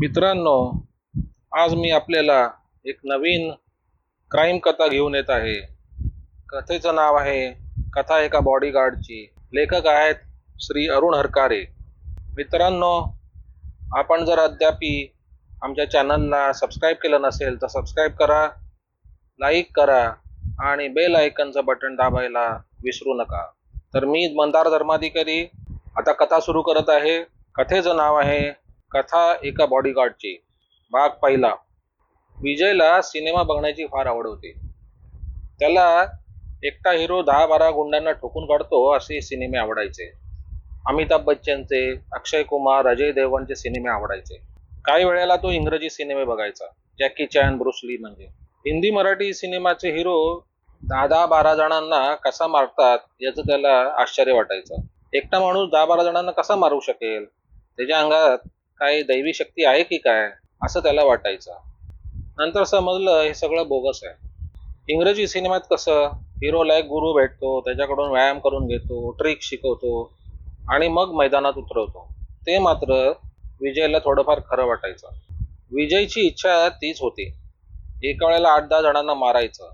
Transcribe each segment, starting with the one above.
मित्रांनो आज मी आपल्याला एक नवीन क्राईम कथा घेऊन येत आहे. कथेचं नाव आहे कथा एका बॉडीगार्डची लेखक आहेत श्री अरुण हरकारे. मित्रांनो आपण जर अद्यापी आमच्या चॅनलला सबस्क्राईब केलं नसेल तर सबस्क्राईब करा लाईक करा आणि बेल आयकनचं बटन दाबायला विसरू नका. तर मी मंदार धर्माधिकारी आता कथा सुरू करत आहे. कथेचं नाव आहे कथा एका बॉडीगार्डची भाग पहिला. विजयला सिनेमा बघण्याची फार आवड होती. त्याला एकटा हिरो दहा बारा गुंडांना ठोकून काढतो असे सिनेमे आवडायचे. अमिताभ बच्चनचे अक्षय कुमार अजय देवगणचे सिनेमे आवडायचे. काही वेळेला तो इंग्रजी सिनेमे बघायचा. जॅकी चॅन ब्रुसली म्हणजे. हिंदी मराठी सिनेमाचे हिरो दहा दहा बारा जणांना कसा मारतात याचं त्याला आश्चर्य वाटायचं. एकटा माणूस दहा बारा जणांना कसा मारू शकेल? त्याच्या अंगात काही दैवी शक्ती आहे की काय? असं त्याला वाटायचं. नंतर समजलं हे सगळं बोगस आहे. इंग्रजी सिनेमात कसं हिरोला एक गुरु भेटतो त्याच्याकडून व्यायाम करून घेतो ट्रिक शिकवतो आणि मग मैदानात उतरवतो. ते मात्र विजयला थोडंफार खरं वाटायचं. विजयची इच्छा तीच होती. एका वेळेला आठ दहा जणांना मारायचं.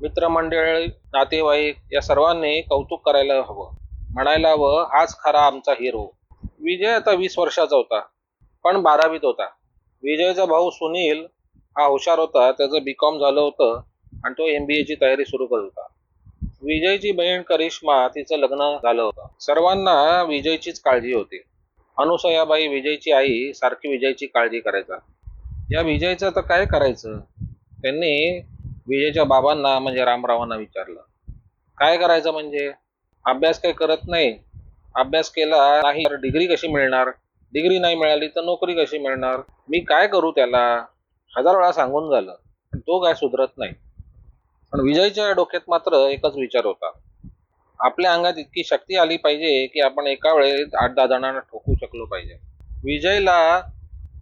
मित्रमंडळ नातेवाईक या सर्वांनी कौतुक करायला हवं. म्हणायला हवं हाच खरा आमचा हिरो विजय आता वीस वर्षाचा होता. पण बारावीत होता. विजयचा भाऊ सुनील हा हुशार होता त्याचं बी कॉम झालं होतं आणि तो एम बी एची तयारी सुरू करत होता. विजयची बहीण करिश्मा तिचं लग्न झालं होतं. सर्वांना विजयचीच काळजी होती. अनुसयाबाई विजयची आई सारखी विजयची काळजी करायचा. या विजयचं तर काय करायचं? त्यांनी विजयच्या बाबांना म्हणजे रामरावांना विचारलं. काय करायचं म्हणजे? अभ्यास काही करत नाही. अभ्यास केला नाही तर डिग्री कशी मिळणार? डिग्री नाही मिळाली तर नोकरी कशी मिळणार? मी काय करू त्याला? हजार वेळा सांगून झालं. पण तो काय सुधरत नाही. पण विजयच्या डोक्यात मात्र एकच विचार होता. आपल्या अंगात इतकी शक्ती आली पाहिजे की आपण एका वेळेत आठ दहा जणांना ठोकू शकलो पाहिजे. विजयला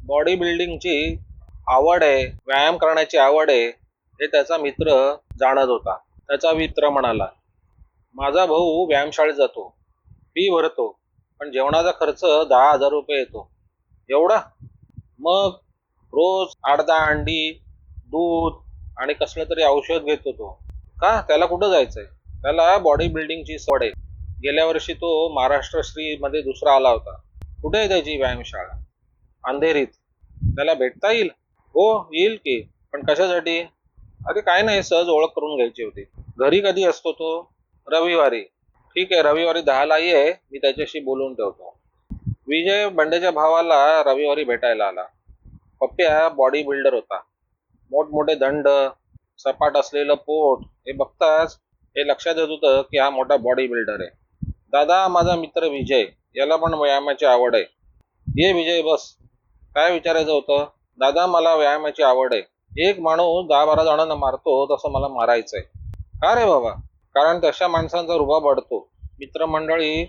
बॉडी बिल्डिंगची आवड आहे व्यायाम करण्याची आवड आहे हे त्याचा मित्र जाणत होता. त्याचा मित्र म्हणाला माझा भाऊ व्यायामशाळेत जातो. फी भरतो. पण जेवणाचा खर्च दहा हजार रुपये येतो. एवढा? मग रोज आठ दहा अंडी दूध आणि कसलं तरी औषध घेतो तो का? त्याला कुठं जायचंय? त्याला बॉडी बिल्डिंगची सवड आहे. गेल्या वर्षी तो महाराष्ट्र श्री मध्ये दुसरा आला होता. कुठे आहे त्याची व्यायामशाळा अंधेरीत. त्याला भेटता येईल? हो येईल की. पण कशासाठी? अरे काय नाही सहज ओळख करून घ्यायची होती. घरी कधी असतो तो? रविवारी. ठीक आहे रविवारी दहाला ये मी त्याच्याशी बोलून ठेवतो. विजय बंडेच्या भावाला रविवारी भेटायला आला. पप्प्या बॉडी बिल्डर होता. मोठमोठे दंड सपाट असलेलं पोट हे बघताच हे लक्षात येत होतं की हा मोठा बॉडी बिल्डर आहे. दादा माझा मित्र विजय याला पण व्यायामाची आवड आहे. ये विजय बस. काय विचारायचं होतं? दादा मला व्यायामाची आवड आहे. एक माणूस दहा बारा जणांना मारतो तसं मला मारायचंय. का रे बाबा? कारण तशा माणसांचा रुबाब वाढतो. मित्रमंडळी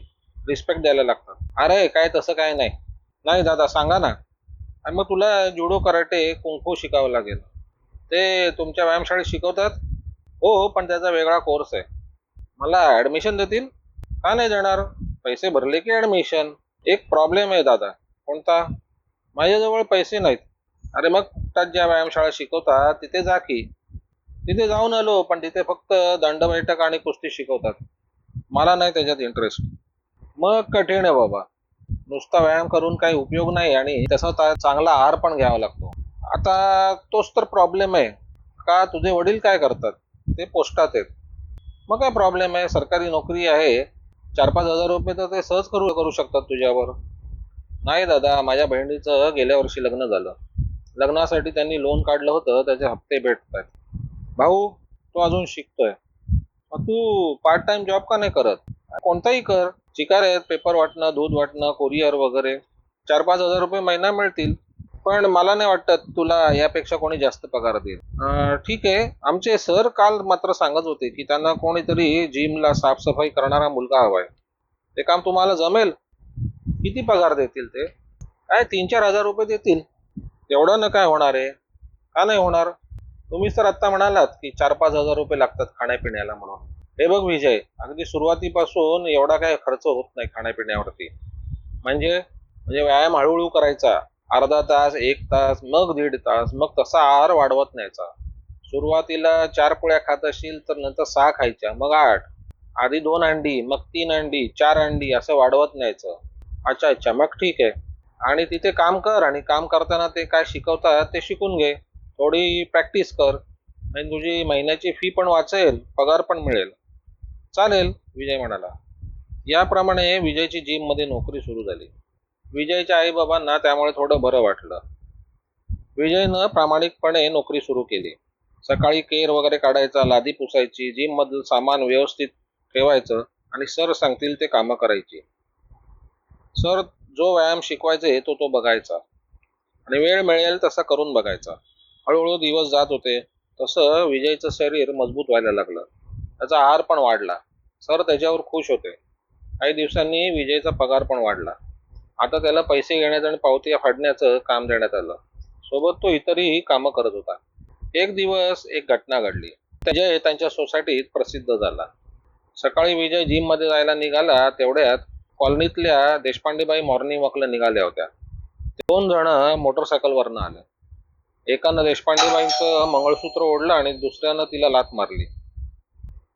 रिस्पेक्ट द्यायला लागतात. अरे काय तसं काय नाही. नाही दादा सांगा ना. आणि मग तुला जुडो कराटे कुंकू शिकावं लागेल. ते तुमच्या व्यायामशाळेत शिकवतात? हो पण त्याचा वेगळा कोर्स आहे. मला ॲडमिशन देतील? का नाही देणार? पैसे भरले की ॲडमिशन एक प्रॉब्लेम आहे दादा. कोणता? माझ्याजवळ पैसे नाहीत. अरे मग त्यात ज्या व्यायामशाळा शिकवतात तिथे जा की. तिथे जाऊन आलो पण तिथे फक्त दंड बैठक आणि कुस्ती शिकवतात. मला नाही त्याच्यात इंटरेस्ट मग कठीण आहे बाबा. नुसता व्यायाम करून काही उपयोग नाही आणि तसा चांगला आहार पण घ्यावा लागतो. आता तोच तर प्रॉब्लेम आहे. का तुझे वडील काय करतात? ते पोस्टात आहेत. मग काय प्रॉब्लेम आहे? सरकारी नोकरी आहे. चार पाच हजार रुपये तर ते सहज करू करू शकतात तुझ्यावर. नाही दादा माझ्या बहिणीचं गेल्या वर्षी लग्न झालं. लग्नासाठी त्यांनी लोन काढलं होतं त्याचे हप्ते भेटतात भाऊ तो अजून शिकतोय. मग तू पार्ट टाइम जॉब का नाही करत? कोणताही कर. चिकार आहेत पेपर वाटणं दूध वाटणं कोरिअर वगैरे. चार पाच हजार रुपये महिना मिळतील. पण मला नाही वाटत तुला यापेक्षा कोणी जास्त पगार देईल. ठीक आहे. आमचे सर काल मात्र सांगत होते की त्यांना कोणीतरी जिमला साफसफाई करणारा मुलगा हवाय. ते काम तुम्हाला जमेल? किती पगार देतील ते? काय तीन चार हजार रुपये देतील? एवढं न काय होणार आहे? का नाही होणार? तुम्ही सर आत्ता म्हणालात की चार पाच हजार रुपये लागतात खाण्यापिण्याला म्हणून. हे बघ विजय अगदी सुरुवातीपासून एवढा काय खर्च होत नाही खाण्यापिण्यावरती. म्हणजे म्हणजे व्यायाम हळूहळू करायचा. अर्धा तास एक तास मग दीड तास मग तसा आहार वाढवत न्यायचा. सुरुवातीला चार पोळ्या खात असशील तर नंतर सहा खायच्या मग आठ. आधी दोन अंडी मग तीन अंडी चार अंडी असं वाढवत न्यायचं. अच्छा अच्छा मग ठीक आहे. आणि तिथे काम कर आणि काम करताना ते काय शिकवतात ते शिकून घे. थोडी प्रॅक्टिस कर. आणि तुझी महिन्याची फी पण वाचेल पगार पण मिळेल. चालेल विजय म्हणाला. याप्रमाणे विजयची जिममध्ये नोकरी सुरू झाली. विजयच्या आईबाबांना त्यामुळे थोडं बरं वाटलं. विजयनं प्रामाणिकपणे नोकरी सुरू केली. सकाळी केर वगैरे काढायचा लादी पुसायची जिममधलं सामान व्यवस्थित ठेवायचं आणि सर सांगतील ते कामं करायची. सर जो व्यायाम शिकवायचे तो तो बघायचा. आणि वेळ मिळेल तसा करून बघायचा. हळूहळू दिवस जात होते तसं विजयचं शरीर मजबूत व्हायला लागलं. त्याचा आहार पण वाढला. सर त्याच्यावर खुश होते. काही दिवसांनी विजयचा पगार पण वाढला. आता त्याला पैसे घेण्याचं आणि पावती फाडण्याचं काम देण्यात आलं. सोबत तो इतरही कामं करत होता. एक दिवस एक घटना घडली. विजय त्यांच्या सोसायटीत प्रसिद्ध झाला. सकाळी विजय जिममध्ये जायला निघाला तेवढ्यात कॉलनीतल्या देशपांडेबाई मॉर्निंग वॉकला निघाल्या होत्या. दोन जण मोटरसायकलवरनं आले. एकानं देशपांडेबाईंचं मंगळसूत्र ओढलं आणि दुसऱ्यानं तिला लात मारली.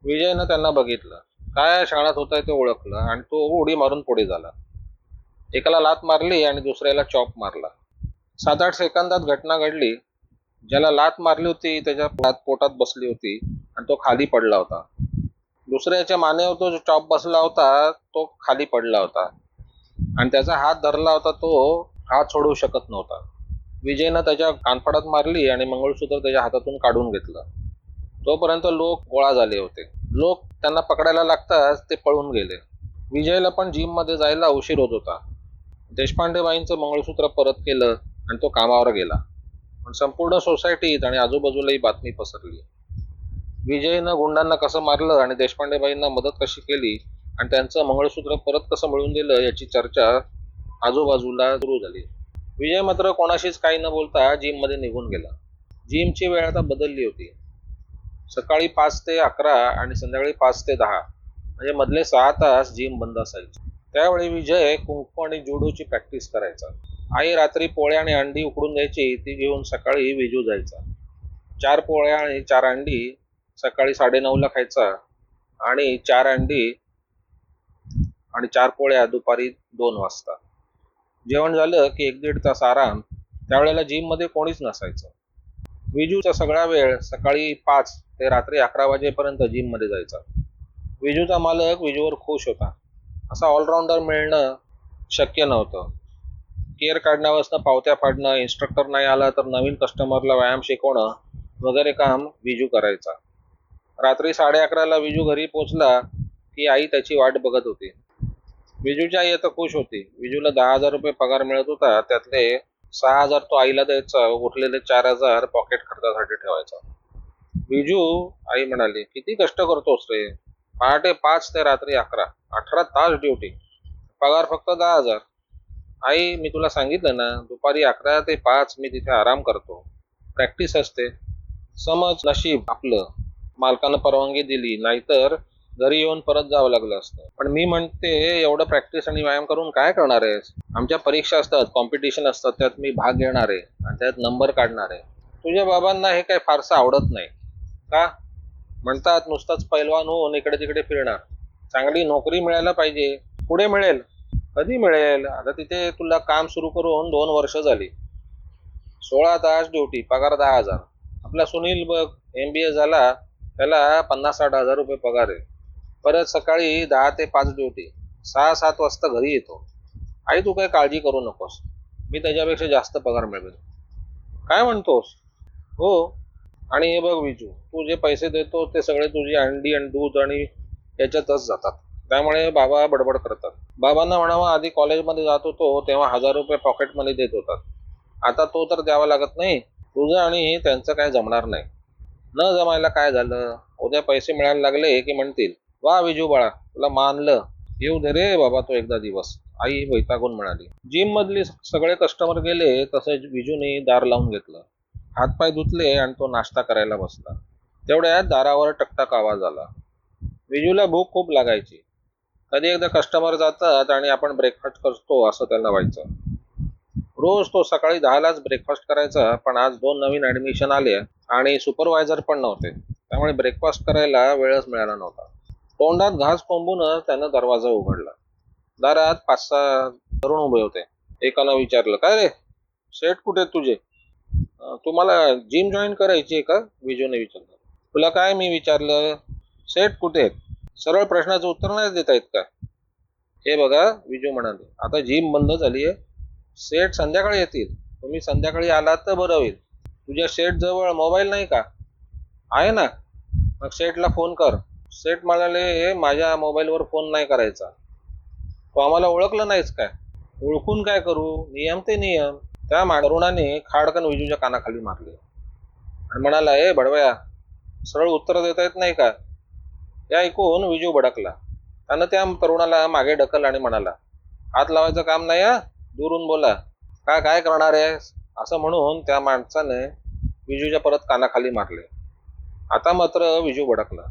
विजयनं त्यांना बघितलं. काय शाळात होत आहे ते ओळखलं आणि तो उडी मारून पुढे झाला. एकाला लात मारली आणि दुसऱ्याला चॉप मारला. सात आठ सेकंदात घटना घडली. ज्याला लात मारली होती त्याच्या पोटात पोटात बसली होती आणि तो खाली पडला होता. दुसऱ्याच्या मानेवर तो जो चॉप बसला होता तो खाली पडला होता. आणि त्याचा हात धरला होता तो हात सोडवू शकत नव्हता. विजयनं त्याच्या कानफडात मारली आणि मंगळसूत्र त्याच्या हातातून काढून घेतलं. तोपर्यंत लोक गोळा झाले होते. लोक त्यांना पकडायला लागताच ते पळून गेले. विजयला पण जिममध्ये जायला उशीर होत होता. देशपांडेबाईंचं मंगळसूत्र परत केलं आणि तो कामावर गेला. पण संपूर्ण सोसायटीत आणि आजूबाजूलाही बातमी पसरली. विजयनं गुंडांना कसं मारलं आणि देशपांडेबाईंना मदत कशी केली आणि त्यांचं मंगळसूत्र परत कसं मिळवून दिलं याची चर्चा आजूबाजूला सुरू झाली. विजय मात्र कोणाशीच काही न बोलता जिममध्ये निघून गेला. जिमची वेळ आता बदलली होती. सकाळी पाच ते अकरा आणि संध्याकाळी पाच ते दहा. म्हणजे मधले सहा तास जिम बंद असायची. त्यावेळी विजय कुंकू आणि जुडोची प्रॅक्टिस करायचा. आई रात्री पोळ्या आणि अंडी उकडून द्यायची ती घेऊन सकाळी विजू जायचा. चार पोळ्या आणि चार अंडी सकाळी साडेनऊला खायचा आणि चार अंडी आणि चार पोळ्या दुपारी दोन वाजता. जेवण झालं की एक दीड तास आराम त्यावेळेला जिममध्ये कोणीच नसायचं. विजूचा सगळा वेळ सकाळी पाच ते रात्री अकरा वाजेपर्यंत जिममध्ये जायचा. विजूचा मालक विजूवर खुश होता. असा ऑलराऊंडर मिळणं शक्य नव्हतं. केअर काढण्यापासून पावत्या फाडणं इन्स्ट्रक्टर नाही आला तर नवीन कस्टमरला व्यायाम शिकवणं वगैरे काम विजू करायचा. रात्री साडे अकराला विजू घरी पोचला की आई त्याची वाट बघत होती. विजूची आई आता खुश होती. विजूला दहा हजार रुपये पगार मिळत होता. त्यातले सहा हजार तो आईला द्यायचा. उरलेले चार हजार पॉकेट खर्चासाठी ठेवायचा. विजू आई म्हणाली किती कष्ट करतोस रे. पहाटे पाच ते रात्री अकरा. अठरा तास ड्युटी पगार फक्त दहा हजार. आई मी तुला सांगितलं ना दुपारी अकरा ते पाच मी तिथे आराम करतो. प्रॅक्टिस असते. समज नशीब आपलं. मालकानं परवानगी दिली. नाहीतर घरी येऊन परत जावं लागलं असतं. पण मी म्हणते एवढं प्रॅक्टिस आणि व्यायाम करून काय करणार आहेस? आमच्या परीक्षा असतात कॉम्पिटिशन असतात त्यात मी भाग घेणार आहे आणि त्यात नंबर काढणार आहे. तुझ्या बाबांना हे काही फारसं आवडत नाही. का? म्हणतात नुसताच पैलवान होऊन इकडे तिकडे फिरणार. चांगली नोकरी मिळायला पाहिजे. पुढे मिळेल. कधी मिळेल? आता तिथे तुला काम सुरू करून दोन वर्ष झाली. सोळा तास ड्युटी पगार दहा हजार. आपला सुनील बघ एम बी ए झाला. त्याला पन्नास साठ हजार रुपये पगार आहे. परत सकाळी दहा ते पाच ड्युटी. सहा सात वाजता घरी येतो. आई तू काही काळजी करू नकोस. मी त्याच्यापेक्षा जास्त पगार मिळवेल. काय म्हणतोस? हो. आणि हे बघ विजू तू जे पैसे देतो ते सगळे तुझी अंडी आणि दूध आणि याच्यातच जातात. त्यामुळे बाबा बडबड करतात. बाबांना म्हणावं आधी कॉलेजमध्ये जात होतो तेव्हा हजार रुपये पॉकेटमध्ये देत होतात. आता तो तर द्यावा लागत नाही. तुझं आणि त्यांचं काय जमणार नाही. न जमायला काय झालं? उद्या पैसे मिळायला लागले की म्हणतील. वा विजू बाळा तुला मानलं. येऊ दे रे बाबा तो एकदा दिवस. आई वैतागून म्हणाली. जिम मधले सगळे कस्टमर गेले तसे विजूने दार लावून घेतलं. हातपाय धुतले आणि तो नाश्ता करायला बसला. तेवढ्यात दारावर टकटक आवाज आला. विजूला भूक खूप लागायची. कधी एकदा कस्टमर जातात आणि आपण ब्रेकफास्ट करतो असं त्यांना व्हायचं. रोज तो सकाळी दहालाच ब्रेकफास्ट करायचा पण आज दोन नवीन ऍडमिशन आले आणि सुपरवायझर पण नव्हते. त्यामुळे ब्रेकफास्ट करायला वेळच मिळाला नव्हता. तोंडात घास कोंबूनच त्यानं दरवाजा उघडला. दारात पाच सहा तरुण उभे होते. एकानं विचारलं काय रे? सेट कुठे आहेत तुझे? तुम्हाला जिम जॉईन करायची आहे का? विजूने विचारलं. तुला काय मी विचारलं? सेट कुठे आहेत? सरळ प्रश्नाचं उत्तर नाही देता येत का? हे बघा विजू म्हणाले आता जिम बंद झाली आहे सेट संध्याकाळी येतील. तुम्ही संध्याकाळी आलात तर बरं होईल. तुझ्या सेट जवळ मोबाईल नाही का? आहे ना. मग सेटला फोन कर. सेठ म्हणाले हे माझ्या मोबाईलवर फोन नाही करायचा. तो आम्हाला ओळखलं नाहीच काय? ओळखून काय करू? नियम ते नियम. त्या मागरुणाने खाडकन विजूच्या कानाखाली मारले. आणि म्हणाला ए भडवया सरळ उत्तर देता येत नाही का? या ऐकून विजू भडकला. त्यानं त्या तरुणाला मागे ढकल आणि म्हणाला हात लावायचं काम नाही हा? दुरून बोला. का काय करणार आहे असं म्हणून त्या माणसाने विजूच्या परत कानाखाली मारले. आता मात्र विजू भडकला.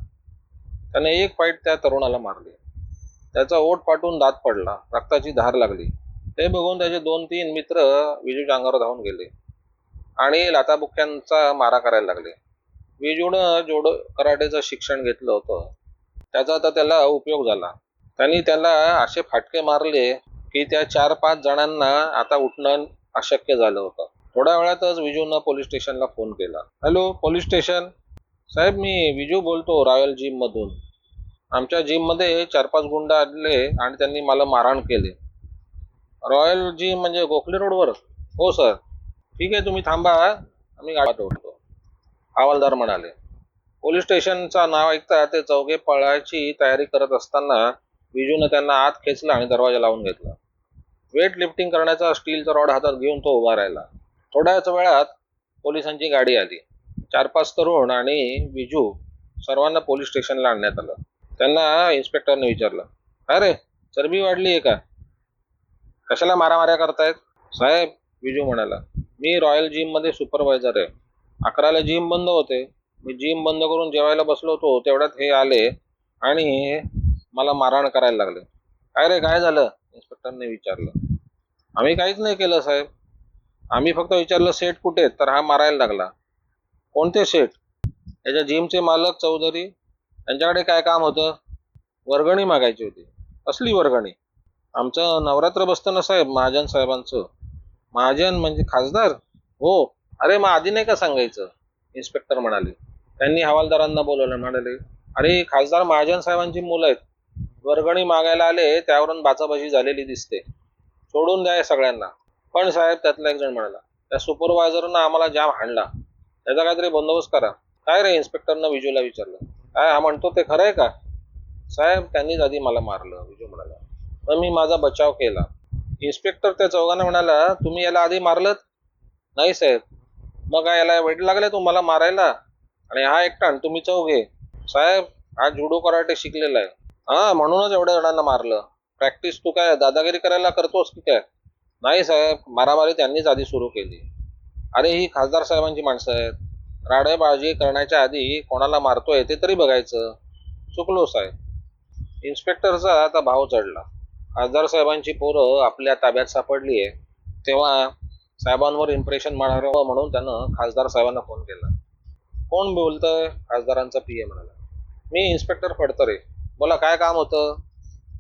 त्याने एक फाईट त्या तरुणाला मारली. त्याचा ओट फाटून दात पडला रक्ताची धार लागली. ते बघून त्याचे दोन तीन मित्र विजूच्या अंगावर धावून गेले आणि लाताबुक्क्यांचा मारा करायला लागले. विजूनं जोड कराटेचं शिक्षण घेतलं होतं. त्याचा तर त्याला उपयोग झाला. त्यांनी त्याला असे फाटके मारले की त्या चार पाच जणांना आता उठणं अशक्य झालं होतं. थोड्या वेळातच विजूनं पोलीस स्टेशनला फोन केला. Hello police station. साहेब मी विजू बोलतो रॉयल जिम मधून. आमच्या जिममध्ये चार पाच गुंड आले आणि त्यांनी मला मारहाण केले. रॉयल जिम म्हणजे गोखले रोडवर हो सर ठीक आहे तुम्ही थांबा. आम्ही गावात उठतो हवालदार म्हणाले पोलीस स्टेशनचा नाव ऐकता ते चौघे पळायची तयारी करत असताना विजूनं त्यांना आत खेचला आणि दरवाजा लावून घेतला. वेट लिफ्टिंग करण्याचा स्टीलचा रॉड हातात घेऊन तो उभा राहिला. थोड्याच वेळात पोलिसांची गाडी आली. चार पाच तरुण आणि विजू सर्वांना पोलीस स्टेशनला आणण्यात आलं. त्यांना इन्स्पेक्टरने विचारलं अरे चरबी वाढली आहे का? कशाला मारामाऱ्या करतायत? साहेब विजू म्हणाला मी रॉयल जिममध्ये सुपरवायझर आहे. अकराला जिम बंद होते. मी जिम बंद करून जेवायला बसलो होतो तेवढ्यात हे आले आणि मला मारहाण करायला लागले. काय रे काय झालं? इन्स्पेक्टरने विचारलं. आम्ही काहीच नाही केलं साहेब. आम्ही फक्त विचारलं सेट कुठे तर हा मारायला लागला. कोणते शेठ? याच्या जिमचे मालक चौधरी त्यांच्याकडे काय काम होतं? वर्गणी मागायची होती. असली वर्गणी. आमचं नवरात्र बसतं ना साहेब महाजन साहेबांचं. महाजन म्हणजे खासदार? हो. अरे मग आधी नाही का सांगायचं? इन्स्पेक्टर म्हणाले. त्यांनी हवालदारांना बोलवलं म्हणाले अरे खासदार महाजन साहेबांची मुलं आहेत. वर्गणी मागायला आले त्यावरून बाचाबाजी झालेली दिसते. सोडून द्या सगळ्यांना. पण साहेब त्यातला एक जण म्हणाला त्या सुपरवायझरनं आम्हाला जाम हाणला. त्याचा काहीतरी बंदोबस्त करा. काय रे इन्स्पेक्टरनं विजूला विचारलं? काय हा म्हणतो ते खरं आहे का? साहेब त्यांनीच आधी मला मारलं विजू म्हणाला. तर मी माझा बचाव केला. इन्स्पेक्टर त्या चौघांना म्हणाला तुम्ही याला आधी मारलं नाही साहेब. मग काय याला वेट लागले तुम्हाला मारायला? आणि हा एकटा तुम्ही चौघे. साहेब हा जुडो कराटे शिकलेला आहे. हा म्हणूनच एवढ्या जणांना मारलं. प्रॅक्टिस तू काय दादागिरी करायला करतोस की काय? नाही साहेब मारामारी त्यांनीच आधी सुरू केली. अरे ही खासदार साहेबांची माणसं आहेत. राडेबाजी करण्याच्या आधी कोणाला मारतोय ते तरी बघायचं. चुकलो साहेब. इन्स्पेक्टरचा आता भाव चढला. खासदार साहेबांची पोरं आपल्या ताब्यात सापडली आहे तेव्हा साहेबांवर इम्प्रेशन मारावं म्हणून त्यानं खासदार साहेबांना फोन केला. कोण बोलतंय? खासदारांचा पी ए म्हणाला. मी इन्स्पेक्टर फडतरे बोला काय काम होतं?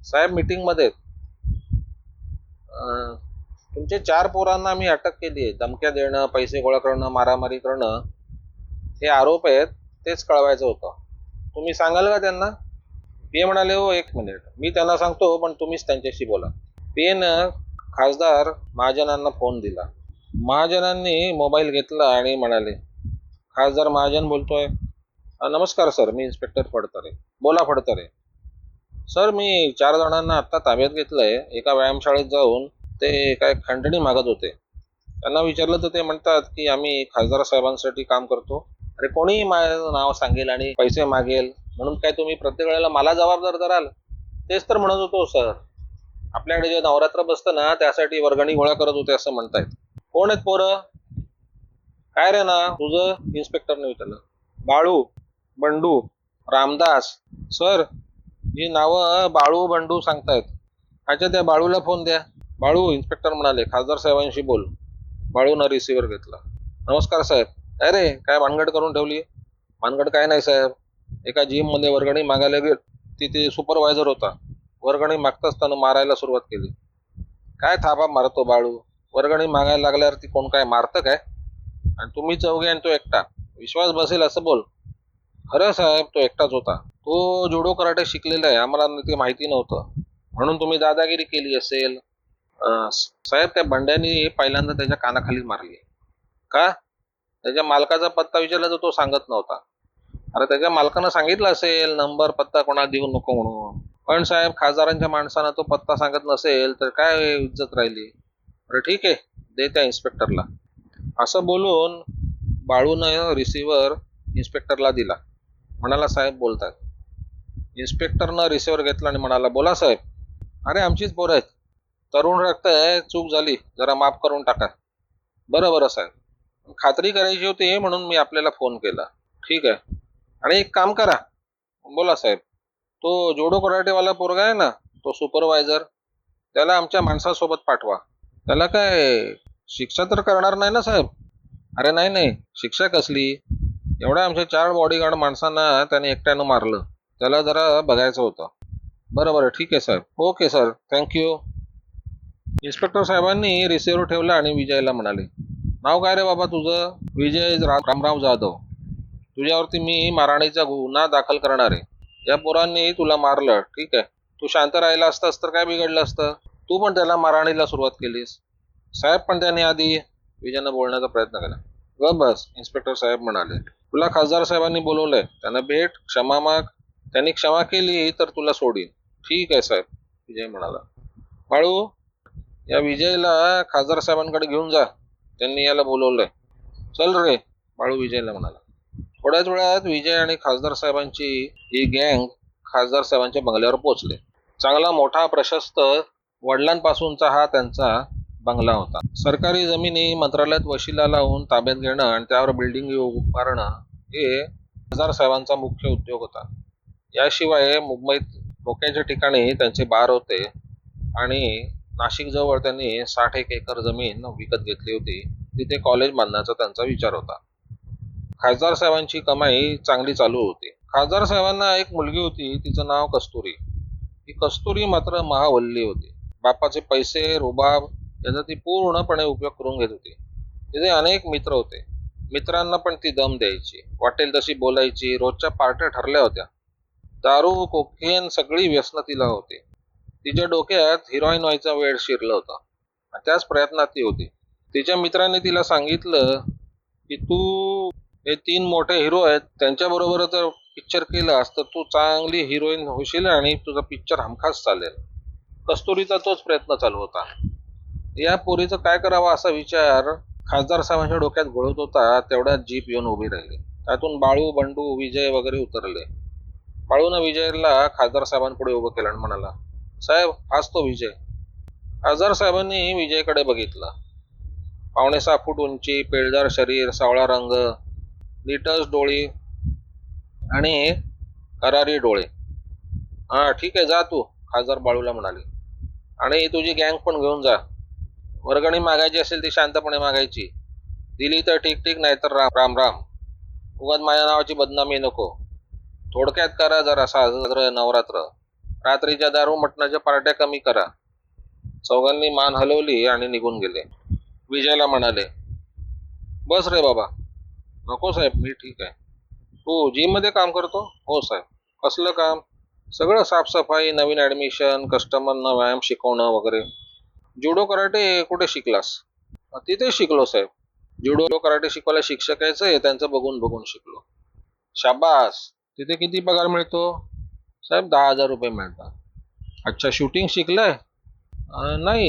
साहेब मीटिंगमध्ये आहेत. तुमचे चार पोरांना मी अटक केली आहे. धमक्या देणं पैसे गोळा करणं मारामारी करणं हे आरोप आहेत तेच कळवायचं होतं. तुम्ही सांगाल का त्यांना? पी ए म्हणाले हो एक मिनिट. मी त्यांना सांगतो पण तुम्हीच त्यांच्याशी बोला. पी एनं खासदार महाजनांना फोन दिला. महाजनांनी मोबाईल घेतला आणि म्हणाले खासदार महाजन बोलतोय. नमस्कार सर. मी इन्स्पेक्टर फडतरे. बोला फडतरे. सर मी चार जणांना आत्ता ताब्यात घेतलंय. एका व्यायामशाळेत जाऊन ते काय खंडणी मागत होते. त्यांना विचारलं तर ते म्हणतात की आम्ही खासदार साहेबांसाठी काम करतो. अरे कोणीही माझं नाव सांगेल आणि पैसे मागेल म्हणून काय तुम्ही प्रत्येक वेळेला मला जबाबदार धराल? तेच तर म्हणत होतो सर. आपल्याकडे जे नवरात्र बसतं ना त्यासाठी वर्गणी गोळा करत होते असं म्हणतायत. कोण आहेत पोरं? काय रे ना तुझं? इन्स्पेक्टरने विचारलं. बाळू बंडू रामदास. सर ही नावं बाळू बंडू सांगतायत. अच्छा त्या बाळूला फोन द्या. बाळू इन्स्पेक्टर म्हणाले खासदार साहेबांशी बोल. बाळूनं रिसिव्हर घेतला. नमस्कार साहेब. काय रे काय भानगड करून ठेवली? भानगड काय नाही साहेब. एका जिममध्ये वर्गणी मागायला गेल तिथे सुपरवायझर होता. वर्गणी मागताच त्यानं मारायला सुरुवात केली. काय थापा मारतो बाळू? वर्गणी मागायला लागल्यावर ती कोण काय मारतं काय? आणि तुम्ही चौघे आणि तो एकटा. विश्वास बसेल असं बोल. खरं साहेब तो एकटाच होता. तो जुडो कराटे शिकलेला आहे. आम्हाला ते माहिती नव्हतं. म्हणून तुम्ही दादागिरी केली असेल साहेब त्या बंड्यानी पहिल्यांदा त्याच्या कानाखाली मारली. का? त्याच्या मालकाचा पत्ता विचारला तर तो सांगत नव्हता. अरे त्याच्या मालकानं सांगितलं असेल नंबर पत्ता कोणाला देऊ नको म्हणून. पण साहेब खासदारांच्या माणसानं तो पत्ता सांगत नसेल तर काय इज्जत राहिली? अरे ठीक आहे दे त्या इन्स्पेक्टरला. असं बोलून बाळूनं रिसिव्हर इन्स्पेक्टरला दिला. म्हणाला साहेब बोलतात इन्स्पेक्टरनं रिसिव्हर घेतला आणि म्हणाला बोला साहेब. अरे आमचीच पोरं आहेत. तरुण रक्त आहे चूक झाली जरा माफ करून टाका. बरं बरं साहेब. खात्री करायची होती म्हणून मी आपल्याला फोन केला. ठीक आहे. आणि एक काम करा. बोला साहेब. तो जोडो कराटेवाला पोरगा आहे ना तो सुपरवायझर त्याला आमच्या माणसासोबत पाठवा. त्याला काय शिक्षा तर करणार नाही ना साहेब? अरे नाही नाही. शिक्षा कसली? एवढ्या आमच्या चार बॉडीगार्ड माणसांना त्याने एकट्यानं मारलं. त्याला जरा बघायचं होतं. बरं बरं. ठीक आहे साहेब. Okay sir thank you inspector साहेबांनी रिसिव्हर ठेवला आणि विजयला म्हणाले नाव काय रे बाबा तुझं? विजय रामराव जाधव. तुझ्यावरती मी मारहाणीचा गुन्हा दाखल करणार आहे. या पोरांनी तुला मारलं ठीक आहे? तू शांत राहिला असतास तर काय बिघडलं असतं? तू पण त्याला मारहाणीला सुरुवात केलीस. साहेब पण त्याने आधी विजयनं बोलण्याचा प्रयत्न केला. ग बस इन्स्पेक्टर साहेब म्हणाले. तुला खासदार साहेबांनी बोलवलंय. त्यांना भेट क्षमा माग. त्यांनी क्षमा केली तर तुला सोडीन. ठीक आहे साहेब विजय म्हणाला. बाळू या विजयला खासदार साहेबांकडे घेऊन जा. त्यांनी याला बोलवलंय. चल रे बाळू विजयला म्हणाला. थोड्याच वेळात विजय आणि खासदार साहेबांची ही गँग खासदार साहेबांच्या बंगल्यावर पोहोचले. चांगला मोठा प्रशस्त वडिलांपासूनचा हा त्यांचा बंगला होता. सरकारी जमिनी मंत्रालयात वशिला लावून ताब्यात घेणं आणि त्यावर बिल्डिंग उभारणं हे खासदार साहेबांचा मुख्य उद्योग होता. याशिवाय मुंबईत धोक्याच्या ठिकाणी त्यांचे बार होते आणि नाशिक जवळ त्यांनी साठ एक एकर जमीन विकत घेतली होती. तिथे कॉलेज बांधण्याचा त्यांचा विचार होता. खासदार साहेबांची कमाई चांगली चालू होती. खासदार साहेबांना एक मुलगी होती तिचं नाव कस्तुरी. ही कस्तुरी मात्र महावल्ली होती. बापाचे पैसे रुबाब याचा ती पूर्णपणे उपयोग करून घेत होती. तिथे अनेक मित्र होते. मित्रांना पण ती दम द्यायची. वाटेल तशी बोलायची. रोजच्या पार्ट्या ठरल्या होत्या. दारू कोकेन सगळी व्यसन तिला होती. तिच्या डोक्यात हिरोईन व्हायचा वेळ शिरला होता. त्याच प्रयत्नात ती होती. तिच्या मित्राने तिला सांगितलं की तू हे तीन मोठे हिरो आहेत. त्यांच्याबरोबर जर पिक्चर केलास तर तू चांगली हिरोईन होशील आणि तुझा पिक्चर हमखास चालेल. कस्तुरीचा तोच प्रयत्न चालू होता. या पोरीचं काय करावं असा विचार खासदार साहेबांच्या डोक्यात घोळत होता तेवढ्यात जीप येऊन उभी राहिली. त्यातून बाळू बंडू विजय वगैरे उतरले. बाळूनं विजयला खासदार साहेबांपुढे उभं केलं आणि म्हणाला साहेब हाच तो विजय. आजार साहेबांनी विजयकडे बघितलं. पावणे सहा फूट उंची पेळदार शरीर सावळा रंग नीटस डोळी आणि करारी डोळे. हां ठीक आहे जा तू खासदार बाळूला म्हणाले. आणि तुझी गँग पण घेऊन जा. वर्गणी मागायची असेल ती शांतपणे मागायची. दिली तर ठीक ठीक नाही तर राम राम राम. उगाच माझ्या नावाची बदनामी नको. थोडक्यात करा जरा साजरं नवरात्र. रात्रीच्या दारू मटणाच्या पार्ट्या कमी करा. चौघांनी मान हलवली आणि निघून गेले. विजयला म्हणाले बस रे बाबा. नको साहेब मी ठीक आहे. तू जिममध्ये काम करतो? हो साहेब. कसलं काम? सगळं साफसफाई नवीन ऍडमिशन कस्टमरना व्यायाम शिकवणं वगैरे. जुडो कराटे कुठे शिकलास? तिथे शिकलो साहेब. जुडो कराटे शिकवायला शिक्षक आहे त्यांचं बघून बघून शिकलो. शाबास. तिथे किती पगार मिळतो? साहेब दहा हजार रुपये मिळतात. अच्छा शूटिंग शिकलंय? नाही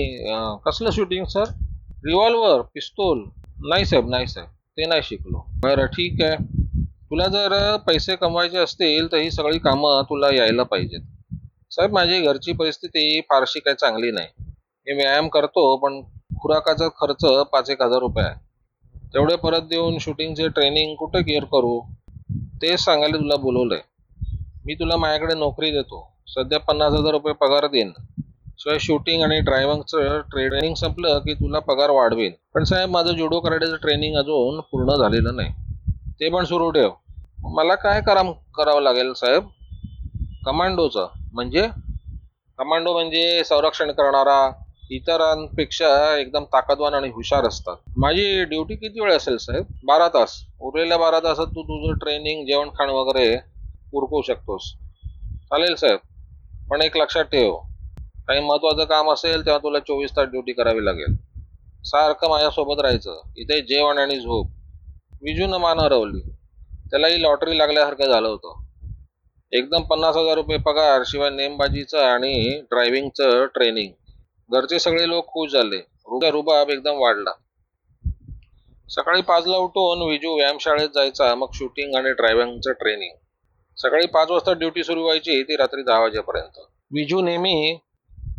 कसलं शूटिंग सर रिव्हॉल्वर पिस्तूल नाही साहेब नाही साहेब. ते नाही शिकलो. बरं ठीक आहे. तुला जर पैसे कमवायचे असतील तर ही सगळी कामं तुला यायला पाहिजेत. साहेब माझी घरची परिस्थिती फारशी काही चांगली नाही. मी व्यायाम करतो पण खुराकाचा खर्च पाच एक हजार रुपये आहे. तेवढे परत देऊन शूटिंगचे ट्रेनिंग कुठे केअर करू? तेच सांगायला तुला बोलवलं आहे मी तुला माझ्याकडे नोकरी देतो. सध्या पन्नास हजार रुपये पगार देईन. शिवाय शूटिंग आणि ड्रायव्हिंगचं ट्रेनिंग संपलं की तुला पगार वाढवेन. पण साहेब माझं जुडो कराटेचं ट्रेनिंग अजून पूर्ण झालेलं नाही. ते पण सुरू ठेव. मला काय करा करावं लागेल साहेब? कमांडोचं. म्हणजे? कमांडो म्हणजे संरक्षण करणारा इतरांपेक्षा एकदम ताकदवान आणि हुशार असतात. माझी ड्युटी किती वेळ असेल साहेब? बारा तास. उरलेल्या बारा तासात तू तुझं ट्रेनिंग जेवण खाण वगैरे उरकू शकतोस. चालेल साहेब पण एक लक्षात ठेव. काही महत्वाचं काम असेल तेव्हा तुला चोवीस तास ड्युटी करावी लागेल. सारखं माझ्यासोबत राहायचं. इथे जेवण आणि झोप. विजूनं मान हरवली. त्यालाही लॉटरी लागल्यासारखं झालं होतं. एकदम पन्नास हजार रुपये पगार शिवाय नेमबाजीचं आणि ड्रायव्हिंगचं ट्रेनिंग घरचे सगळे लोक खुश झाले. रुबा रुबाब एकदम वाढला. सकाळी पाचला उठून विजू व्यायामशाळेत जायचा. मग शूटिंग आणि ड्रायव्हिंगचं ट्रेनिंग सकाळी पाच वाजता ड्युटी सुरू व्हायची ती रात्री दहा वाजेपर्यंत. विजू नेहमी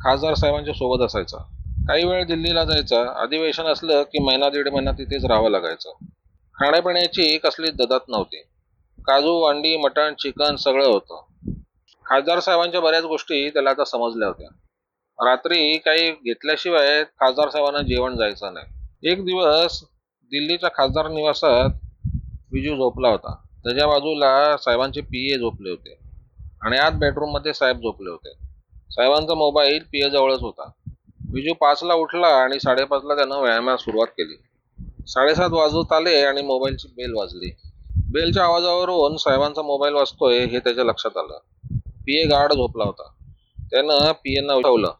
खासदार साहेबांच्या सोबत असायचा. काही वेळ दिल्लीला जायचा. अधिवेशन असलं की महिना दीड महिना तिथेच राहावं लागायचं. खाण्यापिण्याची कसली ददात नव्हती. काजू अंडी मटण चिकन सगळं होतं. खासदार साहेबांच्या बऱ्याच गोष्टी त्याला आता समजल्या होत्या. रात्री काही घेतल्याशिवाय खासदार साहेबांना जेवण जायचं नाही. एक दिवस दिल्लीच्या खासदार निवासात विजू झोपला होता. त्याच्या बाजूला साहेबांचे पी ए झोपले होते आणि आत बेडरूममध्ये साहेब झोपले होते. साहेबांचा मोबाईल पी एजवळच जवळच होता. विजू पाचला उठला आणि साडेपाचला त्यानं व्यायामाला सुरुवात केली. साडेसात वाजत आले आणि मोबाईलची बेल वाजली. बेलच्या आवाजावरून साहेबांचा मोबाईल वाजतोय हे त्याच्या लक्षात आलं. पी ए गार्ड झोपला होता. त्यानं पी एना उठवलं.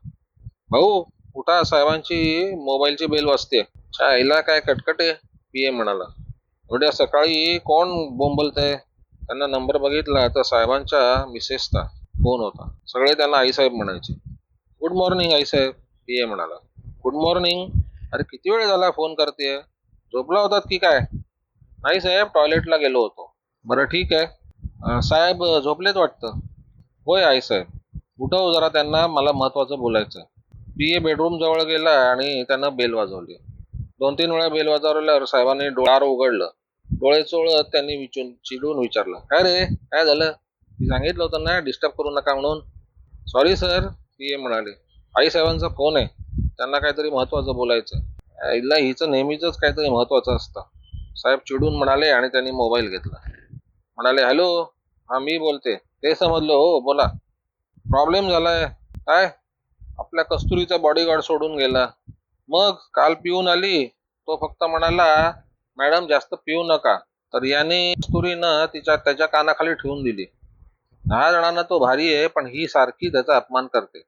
भाऊ उठा साहेबांची मोबाईलची बेल वाजते आईला काय कटकटे पी ए म्हणाला. उद्या सकाळी कोण बोंबलत आहे त्यांना नंबर बघितला तर साहेबांच्या मिसेसचा फोन होता. सगळे त्यांना आईसाहेब म्हणायचे. गुड मॉर्निंग आईसाहेब पी ए म्हणाला. गुड मॉर्निंग अरे किती वेळ झाला फोन करते झोपला होतात की काय? नाही साहेब टॉयलेटला गेलो होतो. बरं ठीक आहे. साहेब झोपलेत वाटतं? होय आई साहेब उठव जरा त्यांना मला महत्वाचं बोलायचं पी ए बेडरूम जवळ गेला आणि त्यानं बेल वाजवली. दोन तीन वेळा बेल वाजवल्यावर साहेबांनी डोळार उघडलं. डोळे चोळत त्यांनी विचून चिडून विचारलं काय रे? काय झालं? मी सांगितलं होतं ना डिस्टर्ब करू नका म्हणून. सॉरी सर पी ए म्हणाले. आई साहेबांचा फोन आहे. त्यांना काहीतरी महत्वाचं बोलायचं इला आईला हिचं नेहमीच काहीतरी महत्वाचं असतं. साहेब चिडून म्हणाले आणि त्यांनी मोबाईल घेतला. म्हणाले हॅलो हा मी बोलते. ते समजलं हो बोला. प्रॉब्लेम झालाय. काय? आपल्या कस्तुरीचा बॉडीगार्ड सोडून गेला. मग काल पिऊन आली. तो फक्त म्हणाला मॅडम जास्त पिऊ नका. तर याने कस्तुरीनं तिच्या त्याच्या कानाखाली ठेवून दिली. दहा जणांना तो भारी आहे पण ही सारखी त्याचा अपमान करते.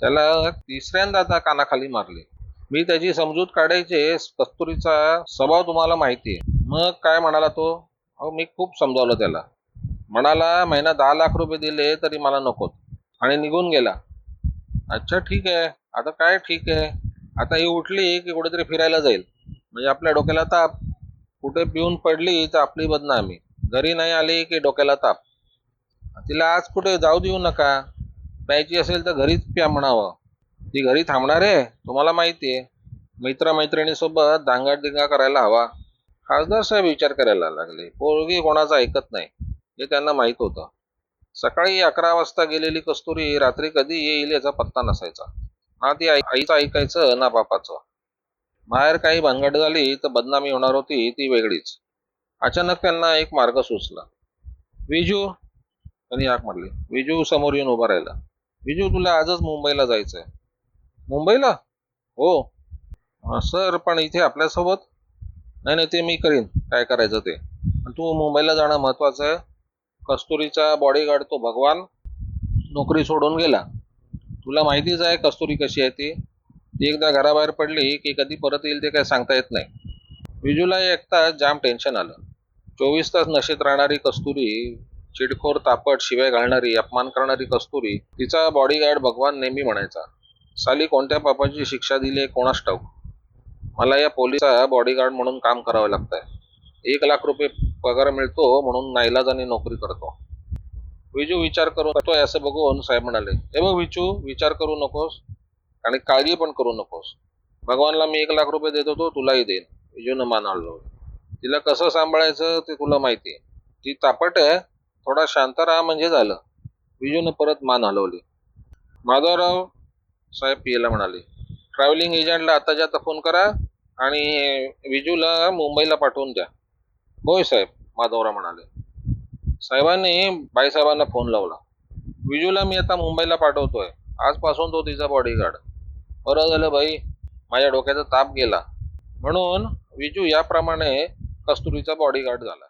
त्याला तिसऱ्यांदा आता कानाखाली मारली. मी त्याची समजूत काढायचे कस्तुरीचा स्वभाव तुम्हाला माहिती आहे मग काय म्हणाला तो? अहो मी खूप समजावलं त्याला. म्हणाला महिना दहा लाख रुपये दिले तरी मला नकोत. आणि निघून गेला. अच्छा ठीक आहे. आता काय ठीक आहे? आता ही उठली की कुठेतरी फिरायला जाईल. म्हणजे आपल्या डोक्याला ताप. कुठे पिऊन पडली तर आपली बदनामी. घरी नाही आली की डोक्याला ताप. तिला आज कुठे जाऊ देऊ नका. प्यायची असेल तर घरीच प्या म्हणावं. ती घरी थांबणार आहे तुम्हाला माहिती आहे. मित्रमैत्रिणीसोबत दांगाडिंगा करायला हवा. खासदार साहेब विचार करायला लागले. पोरगी कोणाचा ऐकत नाही हे त्यांना माहीत होतं. सकाळी अकरा वाजता गेलेली कस्तुरी रात्री कधी येईल याचा पत्ता नसायचा. ना ती आई आईचं ऐकायचं ना बापाचं. बाहेर काही भानगड झाली तर बदनामी होणार होती ती वेगळीच. अचानक त्यांना एक मार्ग सुचला. विजू त्यांनी हाक मारली. विजू समोर येऊन उभा राहिला. विजू तुला आजच मुंबईला जायचंय. मुंबईला? हो. सर पण इथे आपल्यासोबत? नाही नाही ते मी करीन. काय करायचं ते? तू मुंबईला जाणं महत्वाचं आहे. कस्तुरीचा बॉडीगार्ड तो भगवान. नोकरी सोडून गेला. तुला माहितीच आहे कस्तुरी कशी आहे ती? ती एकदा घराबाहेर पडली की कधी परत येईल ते काय सांगता येत नाही. विजूला एकता जाम टेन्शन आलं. चोवीस तास नशेत राहणारी कस्तुरी चिडखोर तापट शिवाय घालणारी अपमान करणारी कस्तुरी तिचा बॉडीगार्ड भगवान नेहमी म्हणायचा साली कोणत्या पापाची शिक्षा दिली आहे कोणास ठाऊक? मला या पोलिसचा बॉडीगार्ड म्हणून काम करावं लागतंय. एक लाख रुपये पगार मिळतो म्हणून नाईलाजाने नोकरी करतो. विजू विचार करू करतोय असं बघून साहेब म्हणाले. हे बघ विचू विचार करू नकोस आणि काळजी पण करू नकोस. भगवानला मी एक लाख रुपये देत होतो तुलाही देईन. विजूनं मान हलवलं तिला कसं सांभाळायचं ते तुला माहिती आहे ती तापट आहे थोडा शांत राहा म्हणजे झालं. विजूनं परत मान हलवली. माधवराव साहेब पी म्हणाले ट्रॅव्हलिंग एजंटला आताच्या आता फोन करा आणि विजूला मुंबईला पाठवून द्या. होय साहेब माधवराव म्हणाले. साहेबांनी बाईसाहेबांना फोन लावला. विजूला मी आता मुंबईला पाठवतोय. आजपासून तो तिचा बॉडीगार्ड बरं झालं बाई. माझ्या डोक्याचा ताप गेला. म्हणून विजू याप्रमाणे कस्तुरीचा बॉडीगार्ड झाला.